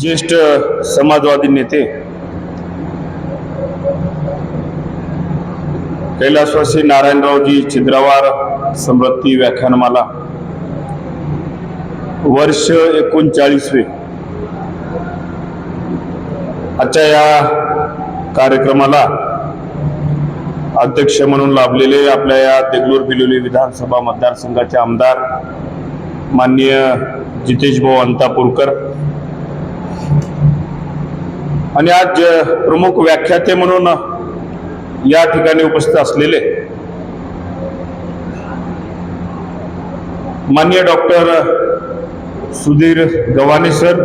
ज्येष्ठ समाजवादी नेते कैलासवासी नारायणरावजी छिद्रावार समृद्धी व्याख्यानमाला वर्ष एकोणचाळीसवे. आजच्या या कार्यक्रमाला अध्यक्ष म्हणून लाभलेले आपल्या या देगलूर बिलोली विधानसभा मतदारसंघाचे आमदार माननीय जितेश भाऊ अंतापूरकर आणि आज प्रमुख व्याख्याते म्हणून या ठिकाणी उपस्थित असलेले मान्य डॉक्टर सुधीर गव्हाणे सर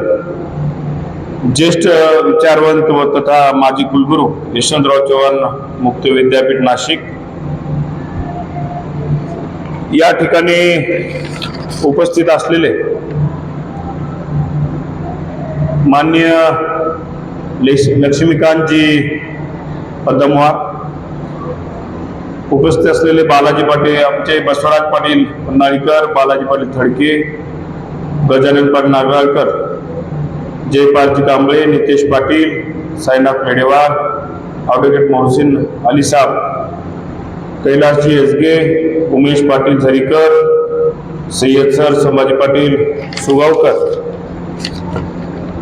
ज्येष्ठ विचारवंत व तथा माजी कुलगुरू यशवंतराव चव्हाण मुक्त विद्यापीठ नाशिक या ठिकाणी उपस्थित असलेले मान्य लेश- लक्ष्मीकांतजी पद्मवार उपस्थित असलेले बालाजी पाटील आमचे बसवराज पाटील पन्हाळीकर बालाजी पाटील थडके गजानन पाटील नागराळकर जयपालजी कांबळे नितेश पाटील साईनाथ मेडेवार ॲडव्होकेट मोहसिन अली साहेब कैलासजी एसगे उमेश पाटील झरीकर सय्यद सर संभाजी पाटील सुगावकर.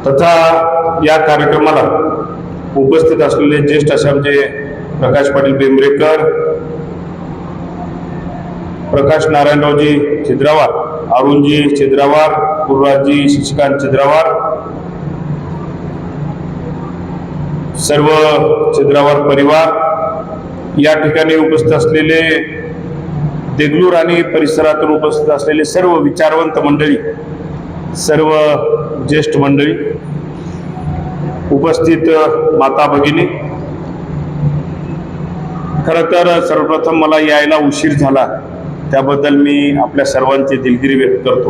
तथा या कार्यक्रमाला उपस्थित असलेले ज्येष्ठ असे आमचे प्रकाश पाटील बेंबरेकर प्रकाश नारायणरावजी छिद्रावार अरुणजी छिद्रावार गुरुराजजी शशिकांत छिद्रावार सर्व छिद्रावार परिवार या ठिकाणी उपस्थित असलेले देगलूर आणि परिसरातून उपस्थित असलेले सर्व विचारवंत मंडळी सर्व ज्येष्ठ मंडळी उपस्थित माता भगिनी. खरं तर सर्वप्रथम मला यायला उशीर झाला. त्याबद्दल मी आपल्या सर्वांची दिलगिरी व्यक्त करतो.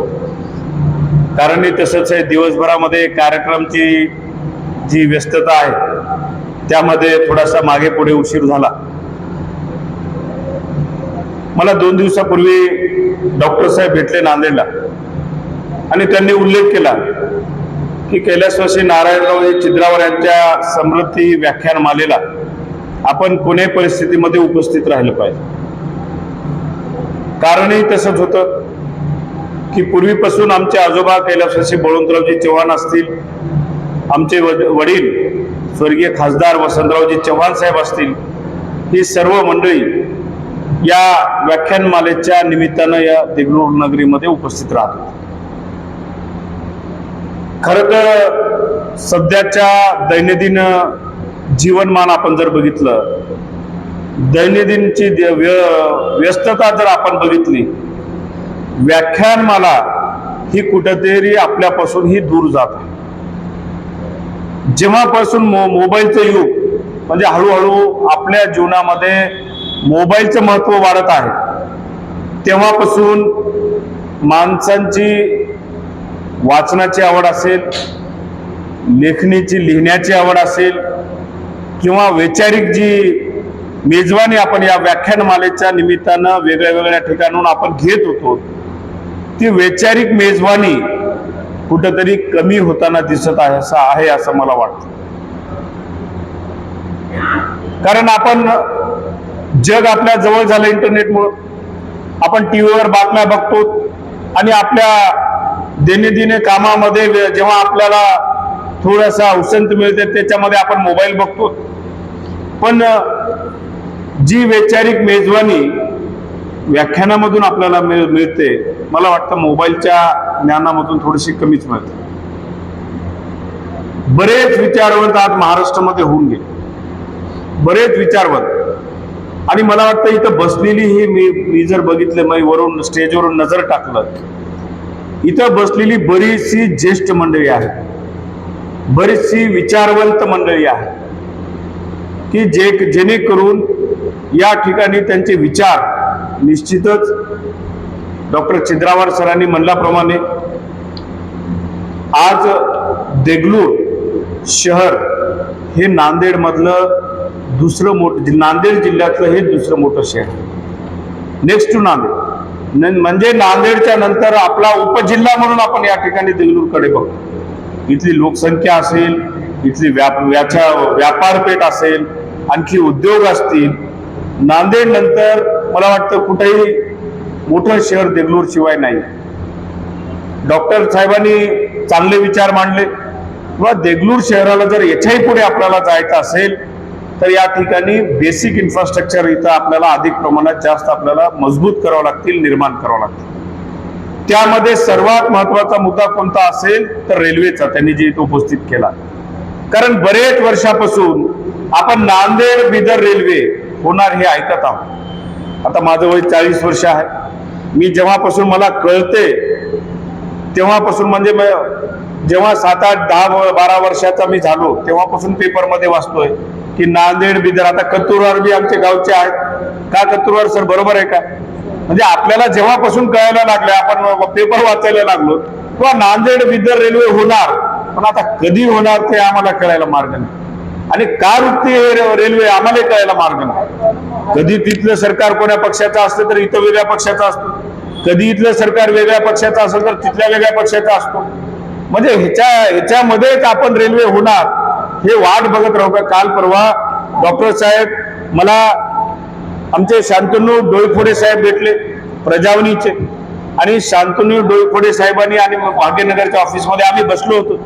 कारण हे तसंच आहे दिवसभरामध्ये कार्यक्रमची जी व्यस्तता आहे त्यामध्ये थोडासा मागे पुढे उशीर झाला. मला दोन दिवसापूर्वी डॉक्टर साहेब भेटले नांदेडला. आणि त्यांनी उल्लेख केला की कैलासवासी नारायणराव हे चिद्रावर यांच्या समृद्धी व्याख्यानमालेला आपण कोणी परिस्थितीमध्ये उपस्थित राहिलं पाहिजे. कारणही तसंच होतं की पूर्वीपासून आमचे आजोबा कैलासवासी बळवंतरावजी चव्हाण असतील आमचे वड- वडील स्वर्गीय खासदार वसंतरावजी चव्हाण साहेब असतील ही सर्व मंडळी या व्याख्यानमालेच्या निमित्तानं या देगलूर नगरीमध्ये उपस्थित राहतात. खरं तर सध्याच्या दैनंदिन जीवनमान आपण जर बघितलं दैनंदिनची व्य- व्यस्तता जर आपण बघितली व्याख्यानमाला ही कुठेतरी आपल्यापासून ही दूर जात आहे. जेव्हापासून मो मोबाईलचं युग म्हणजे हळूहळू आपल्या जीवनामध्ये मोबाईलचं महत्त्व वाढत आहे तेव्हापासून माणसांची वाचनाची आवड असेल लेखणीची लिहिण्याची आवड असेल किंवा वैचारिक जी मेजवानी आपण या व्याख्यानमालेच्या निमित्तानं वेगळ्या वेगळ्या ठिकाणून आपण घेत होतो ती वैचारिक मेजवानी कुठंतरी कमी होताना दिसत आहे असं आहे असं मला वाटतं. कारण आपण जग आपल्या जवळ झालं इंटरनेटमुळं आपण टी व्हीवर बातम्या बघतो आणि आपल्या दैनंदिन कामामध्ये जेव्हा आपल्याला थोडासा उसंत मिळते त्याच्यामध्ये आपण मोबाईल बघतो. पण जी वैचारिक मेजवानी व्याख्यानामधून आपल्याला मिळ मिळते मला वाटतं मोबाईलच्या ज्ञानामधून थोडीशी कमीच मिळते. बरेच विचारवंत आज महाराष्ट्रामध्ये होऊन गेले. बरेच विचारवंत. आणि मला वाटतं इथं बसलेली ही मी मी जर बघितलं मी वरून स्टेजवरून नजर टाकलं इथं बसलेली बरीचशी ज्येष्ठ मंडळी आहेत. बरीचशी विचारवंत मंडळी आहे की जे जेणेकरून या ठिकाणी त्यांचे विचार निश्चितच डॉक्टर चिद्रावार सरांनी म्हणल्याप्रमाणे आज देगलूर शहर हे नांदेडमधलं दुसरं मोठं नांदेड जिल्ह्यातलं हे दुसरं मोठं शहर. Next to Nanded. म्हणजे नांदेडच्या नंतर आपला उपजिल्हा म्हणून आपण या ठिकाणी देगलूरकडे बघतो. इथली लोकसंख्या असेल इथली व्याप व्याच्या व्यापारपेठ असेल आणखी उद्योग असतील. नांदेड नंतर मला वाटतं कुठेही मोठं शहर देगलूर शिवाय नाही. डॉक्टर साहेबांनी चांगले विचार मांडले. किंवा देगलूर शहराला जर याच्याही पुढे आपल्याला जायचं असेल तर या ठिकाणी बेसिक इन्फ्रास्ट्रक्चर इथं आपल्याला अधिक प्रमाणात जास्त आपल्याला मजबूत करावं लागतील निर्माण करावं लागतील. त्यामध्ये सर्वात महत्त्वाचा मुद्दा कोणता असेल तर रेल्वेचा त्यांनी जे इथं उपस्थित केला. कारण बरेच वर्षापासून आपण नांदेड बिदर रेल्वे होणार हे ऐकत आहोत. आता माझं वय चाळीस वर्ष आहे. मी जेव्हापासून मला कळते तेव्हापासून म्हणजे म- जेव्हा सात आठ दहा बारा वर्षाचा मी झालो तेव्हापासून पेपरमध्ये वाचतोय की नांदेड बिदर आता कत्तूरवार बी आमचे गावचे आहेत. का कत्तूरवार सर बरोबर आहे का? म्हणजे आपल्याला जेव्हापासून कळायला लागलं आपण पेपर वाचायला लागलो किंवा नांदेड बिदर रेल्वे होणार पण आता कधी होणार ते आम्हाला कळायला मार्ग नाही. आणि का वृत्ती रे- रेल्वे आम्हाला कळायला मार्ग नाही. कधी तिथलं सरकार कोण्या पक्षाचं असतं तर इथं वेगळ्या पक्षाचं असतं. कधी इथलं सरकार वेगळ्या पक्षाचं असेल तर तिथल्या वेगळ्या पक्षाचा असतो. म्हणजे ह्याच्या ह्याच्यामध्येच आपण रेल्वे होणार हे वाट बघत राहू का? काल परवा डॉक्टर साहेब मला आमचे शांतनू डोईफोडे साहेब भेटले प्रजावणीचे आणि शांतनू डोईफोडे साहेबांनी आणि भाग्यनगरच्या ऑफिसमध्ये आम्ही बसलो होतो.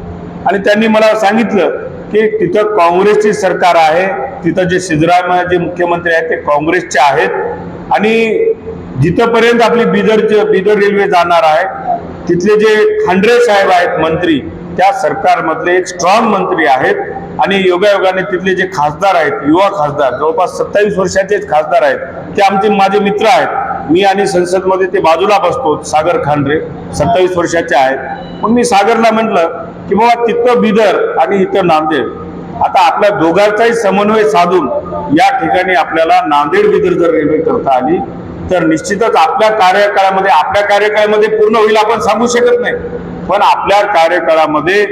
आणि त्यांनी मला सांगितलं की तिथं काँग्रेसची सरकार आहे तिथं जे सिद्धरामय्या जे मुख्यमंत्री आहेत ते काँग्रेसचे आहेत. आणि जिथपर्यंत आपली बिदरचे बिदर रेल्वे जाणार आहे तिथले जे खांडरे साहेब आहेत मंत्री त्या सरकारमधले एक स्ट्रॉंग मंत्री आहेत आणि योगायोगाने तिथले जे खासदार आहेत युवा खासदार जवळपास सत्तावीस वर्षाचेच खासदार आहेत ते आमचे माझे मित्र आहेत. मी आणि संसदमध्ये ते बाजूला बसतो सागर खांडरे सत्तावीस वर्षाचे आहेत. मग मी सागरला म्हटलं की बाबा तिथं बिदर आणि इथं नांदेड. आता आपल्या दोघांचाही समन्वय साधून या ठिकाणी आपल्याला नांदेड बिदर जर रेल्वे करता आली तर निश्चितच आपल्या कार्यकाळामध्ये आपल्या कार्यकाळामध्ये पूर्ण होईल आपण सांगू शकत नाही. पण आपल्या कार्यकाळामध्ये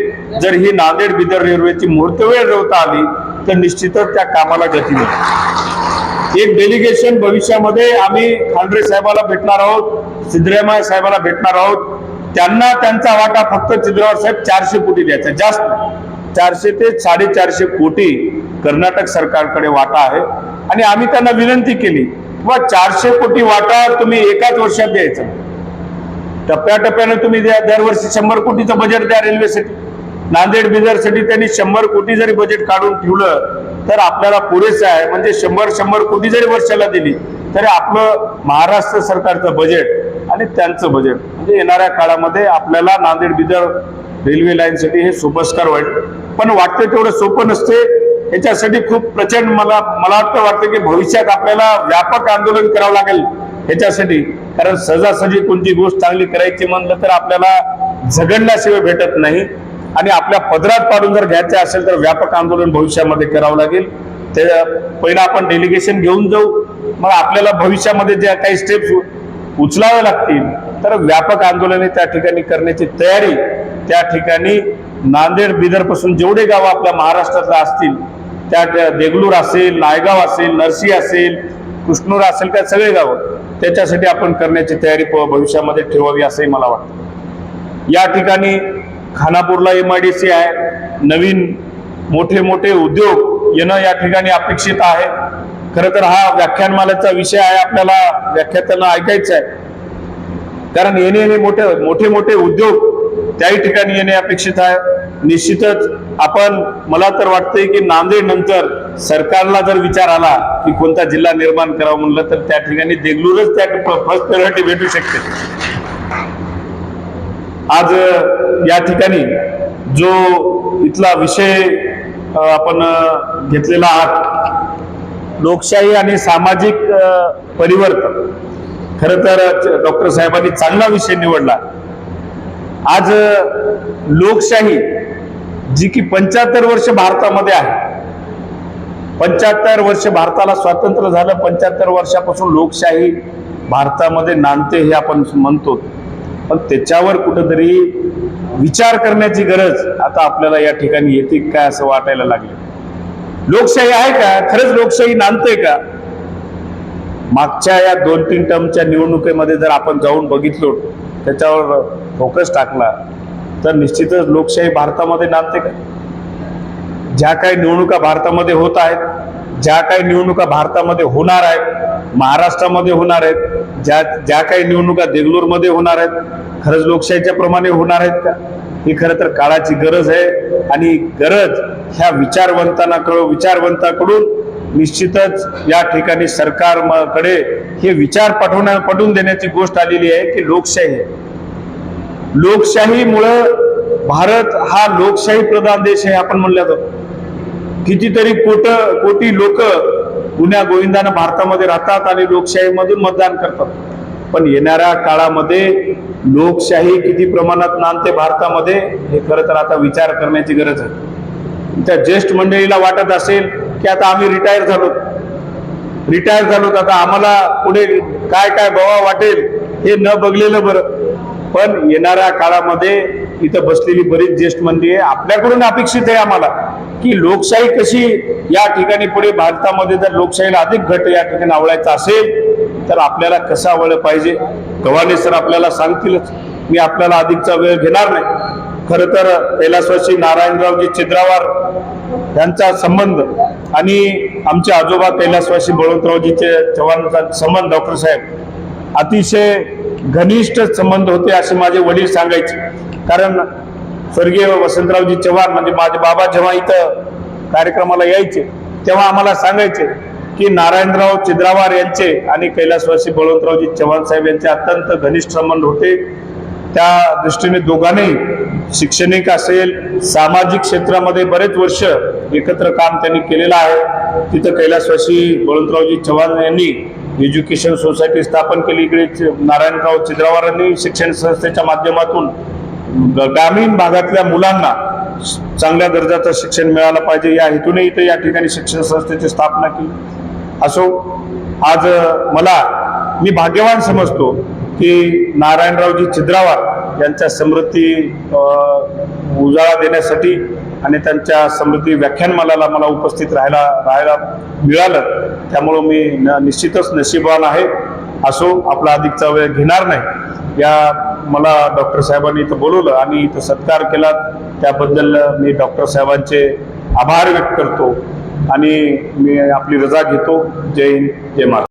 जर ही नांदेड बिदर रेल्वेची मुहूर्तवेळ रवता आली तर निश्चितच त्या कामाला गती मिळेल. एक डेलिगेशन भविष्यामध्ये आम्ही खांडरे साहेबाला भेटणार आहोत सिद्धरामय्या साहेबाला भेटणार आहोत. त्यांना त्यांचा वाटा फक्त सिद्धरामय्या साहेब चारशे कोटी द्यायचा जास्त. चारशे ते साडेचारशे कोटी कर्नाटक सरकारकडे वाटा आहे. आणि आम्ही त्यांना विनंती केली किंवा चारशे कोटी वाटा तुम्ही एकाच वर्षात द्यायचा. टप्प्याटप्प्याने तुम्ही द्या दरवर्षी शंभर कोटीचं बजेट द्या रेल्वेसाठी नांदेड बिदरसाठी त्यांनी शंभर कोटी जरी बजेट काढून ठेवलं तर आपल्याला पुरेसं आहे. म्हणजे शंभर शंभर कोटी जरी वर्षाला दिली तरी आपलं महाराष्ट्र सरकारचं बजेट आणि त्यांचं बजेट म्हणजे येणाऱ्या काळामध्ये आपल्याला नांदेड बिदर रेल्वे लाईनसाठी हे सोपस्कार वाईट पण वाटतं तेवढं सोपं नसते. याच्यासाठी खूप प्रचंड मला मला वाटतं वाटतं की भविष्यात आपल्याला व्यापक आंदोलन करावं लागेल ह्याच्यासाठी कारण सहजासहजी कोणती गोष्ट चांगली करायची म्हणलं तर आपल्याला झगडल्याशिवाय भेटत नाही. आणि आपल्या पदरात पाडून जर घ्यायचं असेल तर व्यापक आंदोलन भविष्यामध्ये करावं लागेल. ते पहिलं आपण डेलिगेशन घेऊन जाऊ. मग आपल्याला भविष्यामध्ये ज्या काही स्टेप्स उचलावे लागतील तर व्यापक आंदोलने त्या ठिकाणी करण्याची तयारी त्या ठिकाणी नांदेड बिदरपासून जेवढे गाव आपल्या महाराष्ट्रातला असतील त्या देगलूर असेल नायगाव असेल नरसी असेल कृष्णूर असेल त्या सगळे गाव त्याच्यासाठी आपण करण्याची तयारी प- भविष्यामध्ये ठेवावी असंही मला वाटतं. या ठिकाणी खानापूरला एम आय डी सी आहे. नवीन मोठे मोठे उद्योग येणं या ठिकाणी अपेक्षित आहे. खरं तर हा व्याख्यानमालाचा विषय आहे आपल्याला व्याख्यातांना ऐकायचं आहे कारण येणे येणे मोठे मोठे मोठे उद्योग त्याही ठिकाणी येणे अपेक्षित आहे. निश्चितच आपण मला तर वाटतंय की नांदेड नंतर सरकारला जर विचार आला की कोणता जिल्हा निर्माण करावा म्हणलं तर त्या ठिकाणी देगलूरच त्या फर्स्ट प्रायोरिटी भेटू शकते. आज या ठिकाणी जो इथला विषय आपण घेतलेला आहात लोकशाही आणि सामाजिक परिवर्तन खर तर डॉक्टर साहेबांनी चांगला विषय निवडला. आज लोकशाही जी की पंच्याहत्तर वर्ष भारतामध्ये आहे. पंच्याहत्तर वर्ष भारताला स्वातंत्र्य झालं पंच्याहत्तर वर्षापासून लोकशाही भारतामध्ये नांदते हे आपण म्हणतो. पण त्याच्यावर कुठंतरी विचार करण्याची गरज आता आपल्याला या ठिकाणी येते काय असं वाटायला लागलं. लोकशाही आहे का? खरंच लोकशाही नांदते का? मागच्या या दोन तीन टर्मच्या निवडणुकीमध्ये जर आपण जाऊन बघितलो त्याच्यावर फोकस टाकला तर निश्चितच लोकशाही भारतामध्ये नांदते का? ज्या काही निवडणुका भारतामध्ये होत आहेत ज्या काही निवडणुका भारतामध्ये होणार आहेत महाराष्ट्रामध्ये होणार आहेत ज्या ज्या काही निवडणुका देगलूरमध्ये होणार आहेत खरंच लोकशाहीच्या प्रमाणे होणार आहेत का? ही खरं तर काळाची गरज आहे आणि गरज ह्या विचारवंतांना विचारवंताकडून निश्चितच या ठिकाणी सरकारकडे हे विचार पाठवण्या पटवून देण्याची गोष्ट आलेली आहे की लोकशाही आहे. लोकशाहीमुळं भारत हा लोकशाही प्रधान देश आहे आपण म्हणल्या जातो कितीतरी कोट कोटी लोक गुन्ह्या गोविंदानं भारतामध्ये राहतात आणि लोकशाहीमधून मतदान करतात. पण येणाऱ्या काळामध्ये लोकशाही किती प्रमाणात नांदते भारतामध्ये हे खरं तर आता विचार करण्याची गरज आहे. त्या ज्येष्ठ मंडळीला वाटत असेल की आता आम्ही रिटायर झालो. रिटायर झालो आता आम्हाला पुढे काय काय बवा वाटेल हे न बघलेलं बरं. पण येणाऱ्या काळामध्ये इथं बसलेली बरीच ज्येष्ठ मंडळी आहे. आपल्याकडून अपेक्षित आहे आम्हाला की लोकशाही कशी या ठिकाणी पुढे भारतामध्ये जर लोकशाहीला अधिक घट या ठिकाणी आवडायचा असेल तर आपल्याला कसं आवडलं पाहिजे? गव्हाणे सर आपल्याला सांगतीलच. मी आपल्याला अधिकचा वेळ घेणार नाही. खरं तर कैलासवासी नारायणरावजी चिद्रावार यांचा संबंध आणि आमचे आजोबा कैलासवासी बळवंतरावजीचे चव्हाणांचा संबंध डॉक्टर साहेब अतिशय घनिष्ठ संबंध होते असे माझे वडील सांगायचे. कारण स्वर्गीय वसंतरावजी चव्हाण म्हणजे माझे बाबा जेव्हा इथं कार्यक्रमाला यायचे तेव्हा आम्हाला सांगायचे की नारायणराव चिद्रावार यांचे आणि कैलासवासी बळवंतरावजी चव्हाण साहेब यांचे अत्यंत घनिष्ठ संबंध होते. त्या दृष्टीने दोघांनी शैक्षणिक असेल सामाजिक क्षेत्रामध्ये बरेच वर्ष एकत्र काम त्यांनी केलेलं आहे. तिथं कैलासवासी बळवंतरावजी चव्हाण यांनी एज्युकेशन सोसायटी स्थापन केली इकडे नारायणराव चिद्रावारांनी शिक्षण संस्थेच्या माध्यमातून. ग- ग्रामीण भागातल्या मुलांना चांगल्या दर्जाचं शिक्षण मिळालं पाहिजे. या हेतूने इथे या ठिकाणी शिक्षण संस्थेची स्थापना केली. असो आज मला मी भाग्यवान समजतो की नारायणरावजी चिद्रावार यांच्या समृद्धी उजाळा देण्यासाठी आणि त्यांच्या समृद्धी व्याख्यानमालाला मला उपस्थित राहायला राहायला मिळालं. त्यामुळं मी न- निश्चितच नशिबान आहे असो आपला अधिकचा वेळ घेणार नाही. या मला डॉक्टर साहेबांनी इथं बोलवलं आणि इथं सत्कार केला. त्याबद्दल मी डॉक्टर साहेबांचे आभार व्यक्त करतो आणि मी आपली रजा घेतो. जय हिंद जय महाराज